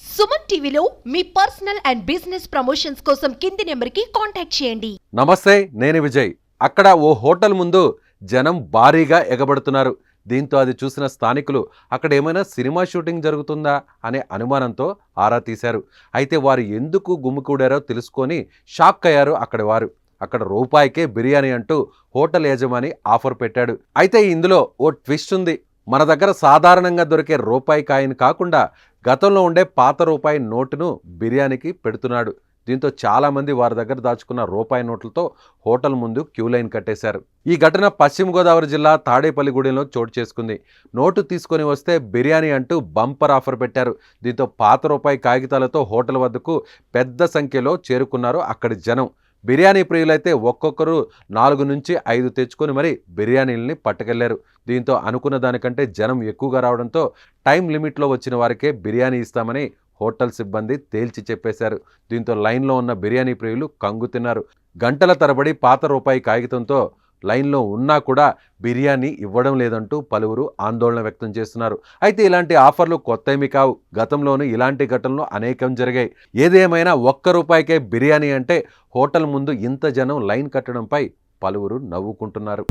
సుమన్ టీవీలో మీ personal and business promotions కోసం కింది నెంబర్కి కాంటాక్ట్ చేయండి. నమస్తే నేను విజయ్. అక్కడ ఓ హోటల్ ముందు జనం భారీగా ఎగబడుతున్నారు. దీంతో అది చూసిన స్థానికులు అక్కడ ఏమైనా సినిమా షూటింగ్ జరుగుతుందా? అనే అనుమానంతో ఆరా తీశారు. అయితే వారు ఎందుకు గుమ్మికూడారో తెలుసుకొని షాక్ అయ్యారు అక్కడి వారు. అక్కడ రూపాయికే బిర్యానీ అంటూ హోటల్ యజమాని ఆఫర్ పెట్టాడు. అయితే ఇందులో ఓ ట్విస్ట్ ఉంది. మన దగ్గర సాధారణంగా దొరికే రూపాయి కాయిన్ కాకుండా గతంలో ఉండే పాత రూపాయి నోటును బిర్యానీకి పెడుతున్నాడు. దీంతో చాలామంది వారి దగ్గర దాచుకున్న రూపాయి నోట్లతో హోటల్ ముందు క్యూ లైన్ కట్టేశారు. ఈ ఘటన పశ్చిమ గోదావరి జిల్లా తాడేపల్లిగూడెంలో చోటు చేసుకుంది. నోటు తీసుకొని వస్తే బిర్యానీ అంటూ బంపర్ ఆఫర్ పెట్టారు. దీంతో పాత రూపాయి కాగితాలతో హోటల్ వద్దకు పెద్ద సంఖ్యలో చేరుకున్నారు అక్కడి జనం. బిర్యానీ ప్రియులైతే ఒక్కొక్కరు నాలుగు నుంచి ఐదు తెచ్చుకొని మరి బిర్యానీలని పట్టుకెళ్ళారు. దీంతో అనుకున్న దానికంటే జనం ఎక్కువగా రావడంతో టైం లిమిట్లో వచ్చిన వారికే బిర్యానీ ఇస్తామని హోటల్ సిబ్బంది తేల్చి చెప్పేశారు. దీంతో లైన్లో ఉన్న బిర్యానీ ప్రియులు కంగు తిన్నారు. గంటల తరబడి పాత రూపాయి కాగితంతో లైన్లో ఉన్నా కూడా బిర్యానీ ఇవ్వడం లేదంటూ పలువురు ఆందోళన వ్యక్తం చేస్తున్నారు. అయితే ఇలాంటి ఆఫర్లు కొత్త ఏమి కావు. గతంలోనూ ఇలాంటి ఘటనలు అనేకం జరిగాయి. ఏదేమైనా ఒక్క రూపాయికే బిర్యానీ అంటే హోటల్ ముందు ఇంత జనం లైన్ కట్టడంపై పలువురు నవ్వుకుంటున్నారు.